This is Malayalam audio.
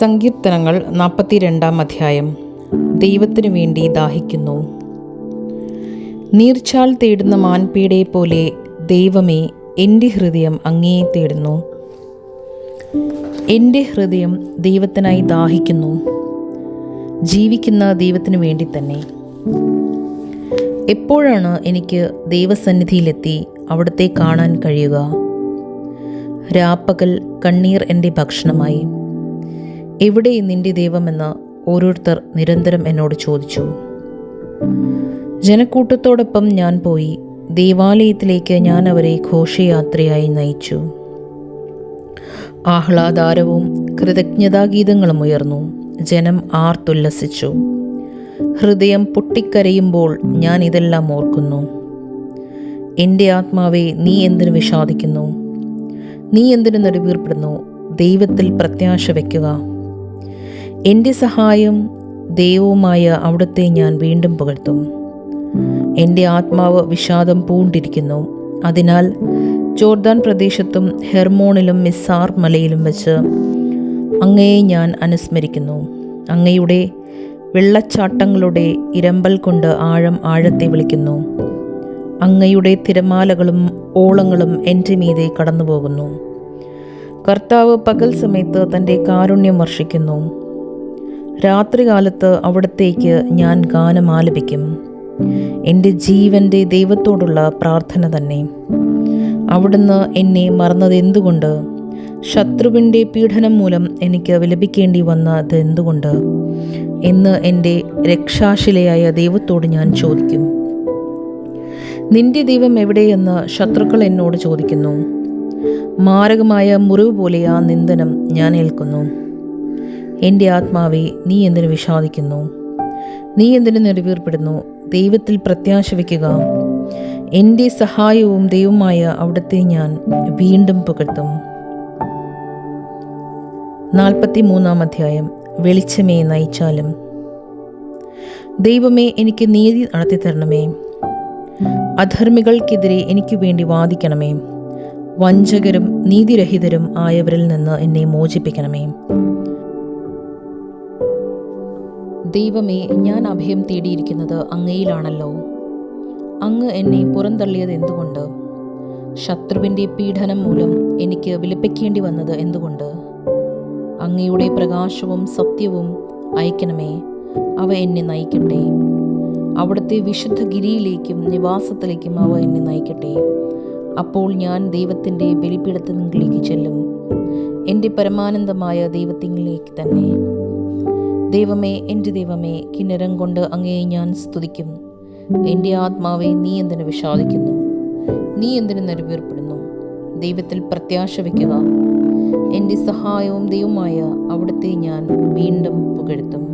സങ്കീർത്തനങ്ങൾ നാൽപ്പത്തിരണ്ടാം അധ്യായം. ദൈവത്തിനു വേണ്ടി ദാഹിക്കുന്നു. നീർച്ചാൽ തേടുന്ന മാൻപീടയെ പോലെ ദൈവമേ എന്റെ ഹൃദയം അങ്ങേയെ തേടുന്നു. എന്റെ ഹൃദയം ദൈവത്തിനായി ദാഹിക്കുന്നു. ജീവിക്കുന്ന ദൈവത്തിനു വേണ്ടി തന്നെ. എപ്പോഴാണ് എനിക്ക് ദൈവസന്നിധിയിലെത്തി അവിടുത്തെ കാണാൻ കഴിയുക? രാപ്പകൽ കണ്ണീർ എന്റെ ഭക്ഷണമായി. എവിടെ നിന്റെ ദൈവമെന്ന് ഓരോരുത്തർ നിരന്തരം എന്നോട് ചോദിച്ചു. ജനക്കൂട്ടത്തോടൊപ്പം ഞാൻ പോയി ദേവാലയത്തിലേക്ക് ഞാൻ അവരെ ഘോഷയാത്രയായി നയിച്ചു. ആഹ്ലാദാരവും കൃതജ്ഞതാഗീതങ്ങളും ഉയർന്നു. ജനം ആർത്തുല്ലസിച്ചു. ഹൃദയം പൊട്ടിക്കരയുമ്പോൾ ഞാൻ ഇതെല്ലാം ഓർക്കുന്നു. എന്റെ ആത്മാവെ നീ എന്തിനു വിഷാദിക്കുന്നു? നീ എന്തിനു നെടുവീർപ്പെടുന്നു? ദൈവത്തിൽ പ്രത്യാശ വയ്ക്കുക. എന്റെ സഹായം ദൈവവുമായ അവിടുത്തെ ഞാൻ വീണ്ടും പുകഴ്ത്തും. എന്റെ ആത്മാവ് വിഷാദം പൂണ്ടിരിക്കുന്നു. അതിനാൽ ജോർദാൻ പ്രദേശത്തും ഹെർമോണിലും മിസാർ മലയിലും വെച്ച് അങ്ങയെ ഞാൻ അനുസ്മരിക്കുന്നു. അങ്ങയുടെ വെള്ളച്ചാട്ടങ്ങളുടെ ഇരമ്പൽ കൊണ്ട് ആഴം ആഴത്തെ വിളിക്കുന്നു. അങ്ങയുടെ തിരമാലകളും ഓളങ്ങളും എന്റെ മീതെ കടന്നുപോകുന്നു. കർത്താവ് പകൽ സമയത്ത് തന്റെ കാരുണ്യം വർഷിക്കുന്നു. രാത്രികാലത്ത് അവിടത്തേക്ക് ഞാൻ ഗാനം ആലപിക്കും. എന്റെ ജീവന്റെ ദൈവത്തോടുള്ള പ്രാർത്ഥന തന്നെ. അവിടുന്ന് എന്നെ മറന്നത് എന്തുകൊണ്ട്? ശത്രുവിന്റെ പീഡനം മൂലം എനിക്ക് വിലപിക്കേണ്ടി വന്നത് എന്തുകൊണ്ട്? എന്ന് എന്റെ രക്ഷാശിലയായ ദൈവത്തോട് ഞാൻ ചോദിക്കും. നിന്റെ ദൈവം എവിടെയെന്ന് ശത്രുക്കൾ എന്നോട് ചോദിക്കുന്നു. മാരകമായ മുറിവ് പോലെ ആ നിന്ദനം ഞാൻ ഏൽക്കുന്നു. എന്റെ ആത്മാവെ നീ എന്തിനു വിഷാദിക്കുന്നു? നീ എന്തിനു നെടുവീർപ്പെടുന്നു? ദൈവത്തിൽ പ്രത്യാശ വയ്ക്കുക. എന്റെ സഹായവും ദൈവമായ അവിടുത്തെ ഞാൻ വീണ്ടും പുകഴ്ത്തും. നാൽപ്പത്തി മൂന്നാം അധ്യായം. വെളിച്ചമേ നയിച്ചാലും. ദൈവമേ എനിക്ക് നീതി നടത്തി തരണമേ. അധർമ്മികൾക്കെതിരെ എനിക്ക് വേണ്ടി വാദിക്കണമേ. വഞ്ചകരും നീതിരഹിതരും ആയവരിൽ നിന്ന് എന്നെ മോചിപ്പിക്കണമേ. ദൈവമേ ഞാൻ അഭയം തേടിയിരിക്കുന്നത് അങ്ങയിലാണല്ലോ. അങ്ങ് എന്നെ പുറന്തള്ളിയത് എന്തുകൊണ്ട്? ശത്രുവിന്റെ പീഡനം മൂലം എനിക്ക് വിലപ്പിക്കേണ്ടി വന്നത് എന്തുകൊണ്ട്? അങ്ങയുടെ പ്രകാശവും സത്യവും അയക്കണമേ അവ എന്നെ നയിക്കട്ടെ. അവിടുത്തെ വിശുദ്ധ ഗിരിയിലേക്കും നിവാസത്തിലേക്കും അവ എന്നെ നയിക്കട്ടെ. അപ്പോൾ ഞാൻ ദൈവത്തിന്റെ ബലിപീഠത്തിലേക്ക് ചെല്ലും. എന്റെ പരമാനന്ദമായ ദൈവത്തിങ്കിലേക്ക് തന്നെ. ദൈവമേ എന്റെ ദൈവമേ കിന്നരം കൊണ്ട് അങ്ങേ ഞാൻ സ്തുതിക്കും എന്റെ ആത്മാവെ നീ എന്തിനു വിഷാദിക്കുന്നു? നീ എന്തിനു നെടുവീർപ്പെടുന്നു? ദൈവത്തിൽ പ്രത്യാശ വയ്ക്കുക. എന്റെ സഹായവും ദൈവമായ അവിടുത്തെ ഞാൻ വീണ്ടും പുകഴ്ത്തും.